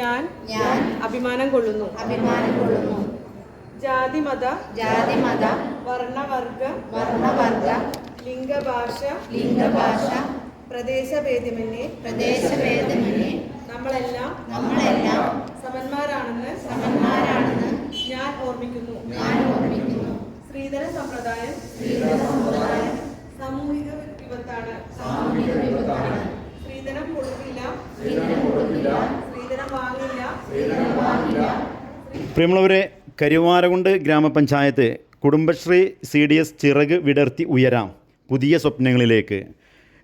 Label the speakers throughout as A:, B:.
A: ഞാൻ
B: ഞാൻ
A: അഭിമാനം കൊള്ളുന്നു.
B: അഭിമാനം കൊള്ളുന്നു.
A: ജാതി മത
B: ജാതി മത
A: വർണവർഗ
B: വർണവർഗ
A: ലിംഗഭാഷ
B: ലിംഗഭാഷ
A: പ്രദേശഭേദമന്യേ
B: പ്രദേശഭേദമന്യേ
A: നമ്മളെല്ലാം
B: നമ്മളെല്ലാം
A: സമന്മാരാണെന്ന്
B: സമന്മാരാണെന്ന്
A: ഞാൻ ഓർമ്മിക്കുന്നു.
B: ഞാൻ ഓർമ്മിക്കുന്നു.
A: ശ്രീധര സമ്പ്രദായം ശ്രീധര സമ്പ്രദായം
B: സാമൂഹിക വിപത്താണ്.
A: സ്ത്രീധനം
C: പ്രിയമുള്ളവരെ കരുവാരകുണ്ട് ഗ്രാമപഞ്ചായത്ത് കുടുംബശ്രീ സി ഡി എസ് ചിറക് വിടർത്തി ഉയരാം. പുതിയ സ്വപ്നങ്ങളിലേക്ക്.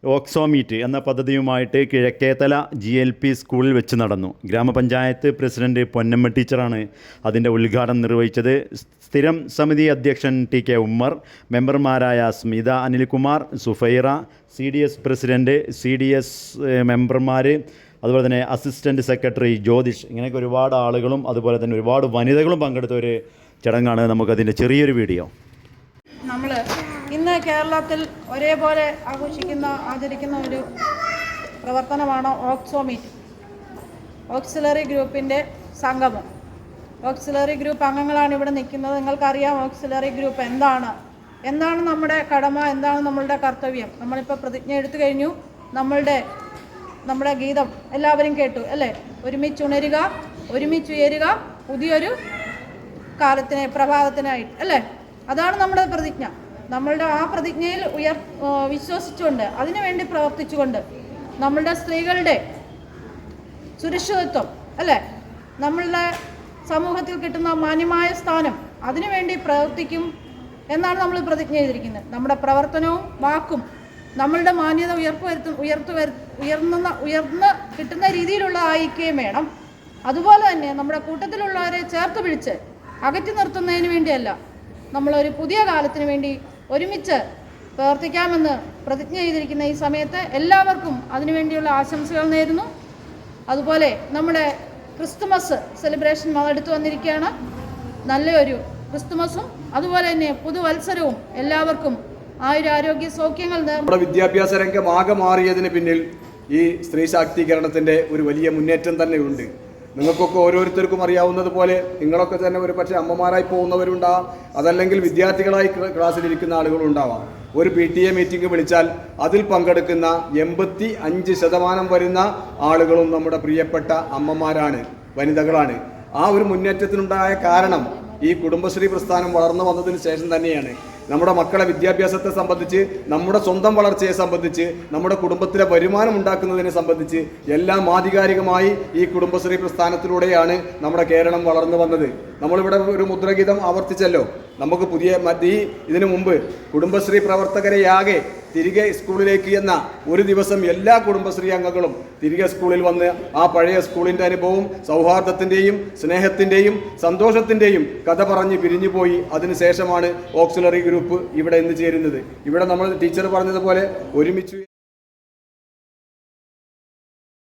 C: ഓക്സോമീറ്റ് എന്ന പദ്ധതിയുമായിട്ട് കിഴക്കേത്തല ജി എൽ പി സ്കൂളിൽ വെച്ച് നടന്നു. ഗ്രാമപഞ്ചായത്ത് പ്രസിഡന്റ് പൊന്നമ്മ ടീച്ചറാണ് അതിന്റെ ഉദ്ഘാടനം നിർവഹിച്ചത്. സ്ഥിരം സമിതി അധ്യക്ഷൻ ടി കെ ഉമ്മർ മെമ്പർമാരായ Smitha Anilkumar Sufaira C D S president C D S മെമ്പർമാർ അതുപോലെ തന്നെ അസിസ്റ്റന്റ് സെക്രട്ടറി ജ്യോതിഷ് ഇങ്ങനെയൊക്കെ ഒരുപാട് ആളുകളും അതുപോലെ തന്നെ ഒരുപാട് വനിതകളും പങ്കെടുത്ത ഒരു ചടങ്ങാണ് നമുക്കതിന്റെ ചെറിയൊരു വീഡിയോ.
D: നമ്മൾ ഇന്ന് കേരളത്തിൽ ഒരേപോലെ ആഘോഷിക്കുന്ന ആചരിക്കുന്ന ഒരു പ്രവർത്തനമാണ് ഓക്സോമീറ്റ്. ഓക്സിലറി ഗ്രൂപ്പിന്റെ സംഗമം. ഓക്സിലറി ഗ്രൂപ്പ് അംഗങ്ങളാണ് ഇവിടെ നിൽക്കുന്നത്. നിങ്ങൾക്കറിയാം ഓക്സിലറി ഗ്രൂപ്പ് എന്താണ്? എന്താണ് നമ്മുടെ കടമ? എന്താണ് നമ്മളുടെ കർത്തവ്യം? നമ്മളിപ്പോൾ പ്രതിജ്ഞ എടുത്തു കഴിഞ്ഞു. നമ്മളുടെ നമ്മുടെ ഗീതം എല്ലാവരും കേട്ടു അല്ലേ? ഒരുമിച്ച് ഉണരുക ഒരുമിച്ച് ഉയരുക പുതിയൊരു കാലത്തിന് പ്രഭാതത്തിനായിട്ട് അല്ലേ? അതാണ് നമ്മുടെ പ്രതിജ്ഞ. നമ്മളുടെ ആ പ്രതിജ്ഞയിൽ ഉയർ വിശ്വസിച്ചുകൊണ്ട് അതിനുവേണ്ടി പ്രവർത്തിച്ചുകൊണ്ട് നമ്മളുടെ സ്ത്രീകളുടെ സുരക്ഷിതത്വം അല്ലേ? നമ്മളുടെ സമൂഹത്തിൽ കിട്ടുന്ന മാന്യമായ സ്ഥാനം അതിനുവേണ്ടി പ്രവർത്തിക്കും എന്നാണ് നമ്മൾ പ്രതിജ്ഞ ചെയ്തിരിക്കുന്നത്. നമ്മുടെ പ്രവർത്തനവും വാക്കും നമ്മളുടെ മാന്യത ഉയർപ്പ് വരുത്തു ഉയർത്തു വരു ഉയർന്ന ഉയർന്ന് കിട്ടുന്ന രീതിയിലുള്ള ആയിരിക്കുകയും വേണം. അതുപോലെ തന്നെ നമ്മുടെ കൂട്ടത്തിലുള്ളവരെ ചേർത്ത് പിടിച്ച് അകറ്റി നിർത്തുന്നതിന് വേണ്ടിയല്ല നമ്മളൊരു പുതിയ കാലത്തിന് വേണ്ടി ഒരുമിച്ച് പ്രവർത്തിക്കാമെന്ന് പ്രതിജ്ഞ ചെയ്തിരിക്കുന്ന ഈ സമയത്ത് എല്ലാവർക്കും അതിനുവേണ്ടിയുള്ള ആശംസകൾ നേരുന്നു. അതുപോലെ നമ്മുടെ ക്രിസ്തുമസ് സെലിബ്രേഷൻ അടുത്ത് വന്നിരിക്കുകയാണ്. നല്ലൊരു ക്രിസ്തുമസും അതുപോലെ തന്നെ പുതുവത്സരവും എല്ലാവർക്കും ആയുരാരോഗ്യ സൗഖ്യങ്ങൾ
E: നമ്മുടെ വിദ്യാഭ്യാസ രംഗം ആകെ മാറിയതിന് പിന്നിൽ ഈ സ്ത്രീ ശാക്തീകരണത്തിന്റെ ഒരു വലിയ മുന്നേറ്റം തന്നെയുണ്ട്. നിങ്ങൾക്കൊക്കെ ഓരോരുത്തർക്കും അറിയാവുന്നത് പോലെ നിങ്ങളൊക്കെ തന്നെ ഒരു പക്ഷേ അമ്മമാരായി പോകുന്നവരുണ്ടാവാം അതല്ലെങ്കിൽ വിദ്യാർത്ഥികളായി ക്ല- ക്ലാസ്സിലിരിക്കുന്ന ആളുകളുണ്ടാവാം ഒരു പി ടി എ മീറ്റിംഗ് വിളിച്ചാൽ അതിൽ പങ്കെടുക്കുന്ന എൺപത്തി അഞ്ച് ശതമാനം വരുന്ന ആളുകളും നമ്മുടെ പ്രിയപ്പെട്ട അമ്മമാരാണ് വനിതകളാണ്. ആ ഒരു മുന്നേറ്റത്തിനുണ്ടായ കാരണം ഈ കുടുംബശ്രീ പ്രസ്ഥാനം വളർന്നു വന്നതിന് ശേഷം തന്നെയാണ്. നമ്മുടെ മക്കളെ വിദ്യാഭ്യാസത്തെ സംബന്ധിച്ച് നമ്മുടെ സ്വന്തം വളർച്ചയെ സംബന്ധിച്ച് നമ്മുടെ കുടുംബത്തിലെ വരുമാനം ഉണ്ടാക്കുന്നതിനെ സംബന്ധിച്ച് എല്ലാം ആധികാരികമായി ഈ കുടുംബശ്രീ പ്രസ്ഥാനത്തിലൂടെയാണ് നമ്മുടെ കേരളം വളർന്നു വന്നത്. നമ്മളിവിടെ ഒരു മുദ്രഗീതം ആവർത്തിച്ചല്ലോ. നമുക്ക് പുതിയ ഈ ഇതിനു മുമ്പ് കുടുംബശ്രീ പ്രവർത്തകരെയാകെ തിരികെ സ്കൂളിലേക്ക് എന്ന ഒരു ദിവസം എല്ലാ കുടുംബശ്രീ അംഗങ്ങളും തിരികെ സ്കൂളിൽ വന്ന് ആ പഴയ സ്കൂളിന്റെ അനുഭവം സൗഹാർദ്ദത്തിന്റെയും സ്നേഹത്തിന്റെയും സന്തോഷത്തിന്റെയും കഥ പറഞ്ഞ് പിരിഞ്ഞുപോയി. അതിനുശേഷമാണ് ഓക്സിലറി ഗ്രൂപ്പ് ഇവിടെ ഇന്ന് ചേരുന്നത്. ഇവിടെ നമ്മൾ ടീച്ചർ പറഞ്ഞതുപോലെ ഒരുമിച്ച്